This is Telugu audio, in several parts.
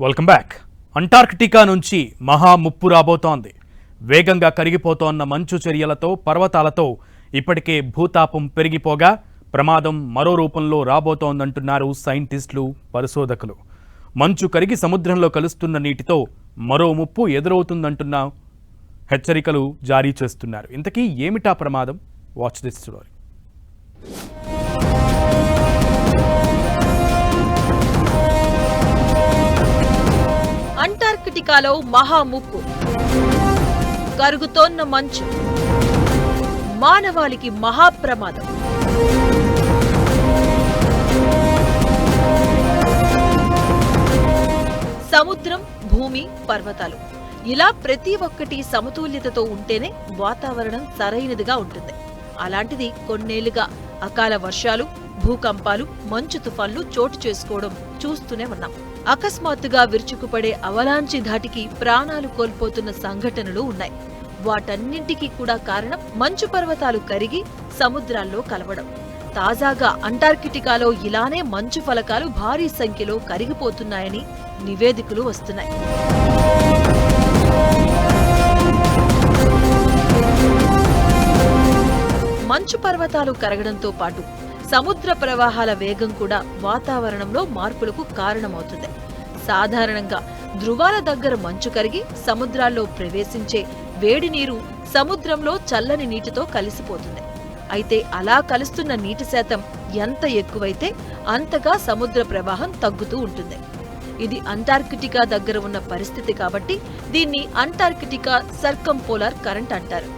వెల్కమ్ బ్యాక్ అంటార్కిటికా నుంచి మహా ముప్పు రాబోతోంది. వేగంగా కరిగిపోతోన్న మంచు చర్యలతో పర్వతాలతో ఇప్పటికే భూతాపం పెరిగిపోగా ప్రమాదం మరో రూపంలో రాబోతోందంటున్నారు సైంటిస్టులు పరిశోధకులు. మంచు కరిగి సముద్రంలో కలుస్తున్న నీటితో మరో ముప్పు ఎదురవుతుందంటున్న హెచ్చరికలు జారీ చేస్తున్నారు. ఇంతకీ ఏమిటా ప్రమాదం? వాచ్ దిస్ స్టోరీ అంటార్కిటికాలో మహాముక్కు కరుగుతోన్న మంచు. మానవాళికి మహాప్రమాదం సముద్రం భూమి పర్వతాలు. ఇలా ప్రతి ఒక్కటి సమతుల్యతతో ఉంటేనే వాతావరణం సరైనదిగా ఉంటుంది. అలాంటిది కొన్నేళ్ళుగా అకాల వర్షాలు భూకంపాలు మంచు తుఫాన్లు చోటు చేసుకోవడం చూస్తూనే ఉన్నాం. అకస్మాత్తుగా విరుచుకుపడే అవలాంచి ధాటికి ప్రాణాలు కోల్పోతున్న సంఘటనలు ఉన్నాయి. వాటన్నింటికీ కూడా కారణం మంచు పర్వతాలు కరిగి సముద్రాల్లో కలవడం. తాజాగా అంటార్కిటికాలో ఇలానే మంచు ఫలకాలు భారీ సంఖ్యలో కరిగిపోతున్నాయని నివేదికలు వస్తున్నాయి. మంచు పర్వతాలు కరగడంతో పాటు సముద్ర ప్రవాహాల వేగం కూడా వాతావరణంలో మార్పులకు కారణమవుతుంది. సాధారణంగా ధృవాల దగ్గర మంచు కరిగి సముద్రాల్లో ప్రవేశించే వేడి నీరు సముద్రంలో చల్లని నీటితో కలిసిపోతుంది. అయితే అలా కలుస్తున్న నీటి శాతం ఎంత ఎక్కువైతే అంతగా సముద్ర ప్రవాహం తగ్గుతూ ఉంటుంది. ఇది అంటార్కిటికా దగ్గర ఉన్న పరిస్థితి కాబట్టి దీన్ని అంటార్కిటికా సర్కంపోలార్ కరెంట్ అంటారు.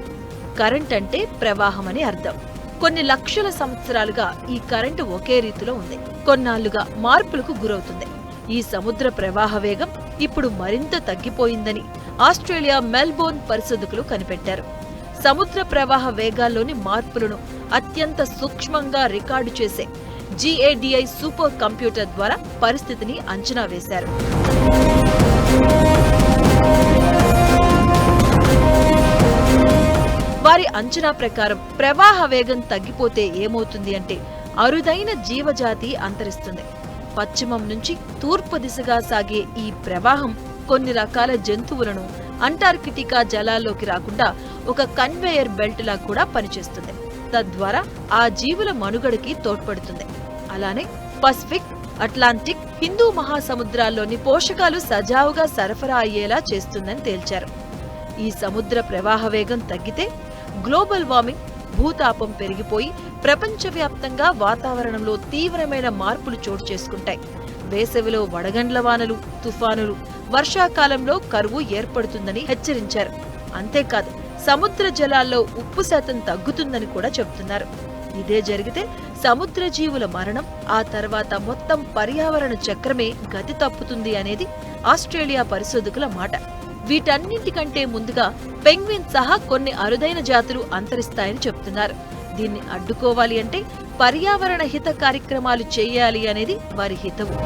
కరెంట్ అంటే ప్రవాహం అని అర్థం. కొన్ని లక్షల సంవత్సరాలుగా ఈ కరెంటు ఒకే రీతిలో ఉంది. కొన్నాళ్ళుగా మార్పులకు గురవుతుంది. ఈ సముద్ర ప్రవాహ వేగం ఇప్పుడు మరింత తగ్గిపోయిందని ఆస్ట్రేలియా మెల్బోర్న్ పరిశోధకులు కనిపెట్టారు. సముద్ర ప్రవాహ వేగాల్లోని మార్పులను అత్యంత సూక్ష్మంగా రికార్డు చేసే జీఏడిఐ సూపర్ కంప్యూటర్ ద్వారా పరిస్థితిని అంచనా వేశారు. అంచనా ప్రకారం ప్రవాహ వేగం తగ్గిపోతే ఏమవుతుంది అంటే అరుదైన జీవజాతి అంతరిస్తుంది. పశ్చిమం నుంచి తూర్పు దిశగా సాగే ఈ ప్రవాహం కొన్ని రకాల జంతువులను అంటార్కిటికా జలాల్లోకి రాకుండా ఒక కన్వేయర్ బెల్ట్ లా కూడా పనిచేస్తుంది. తద్వారా ఆ జీవుల మనుగడకి తోడ్పడుతుంది. అలానే పసిఫిక్ అట్లాంటిక్ హిందూ మహాసముద్రాల్లోని పోషకాలు సజావుగా సరఫరా అయ్యేలా చేస్తుందని తేల్చారు. ఈ సముద్ర ప్రవాహ వేగం తగ్గితే గ్లోబల్ వార్మింగ్ భూతాపం పెరిగిపోయి ప్రపంచవ్యాప్తంగా వాతావరణంలో తీవ్రమైన మార్పులు చోటు చేసుకుంటాయి. వేసవిలో వడగండ్ల వానలు తుఫానులు వర్షాకాలంలో కరువు ఏర్పడుతుందని హెచ్చరించారు. అంతేకాదు సముద్ర జలాల్లో ఉప్పు శాతం తగ్గుతుందని కూడా చెబుతున్నారు. ఇదే జరిగితే సముద్ర జీవుల మరణం ఆ తర్వాత మొత్తం పర్యావరణ చక్రమే గతి తప్పుతుంది అనేది ఆస్ట్రేలియా పరిశోధకుల మాట. వీటన్నింటికంటే ముందుగా పెంగ్విన్ సహా కొన్ని అరుదైన జాతులు అంతరిస్తాయని చెప్తున్నారు. దీన్ని అడ్డుకోవాలి అంటే పర్యావరణ హిత కార్యక్రమాలు చేయాలి అనేది వారి హితవు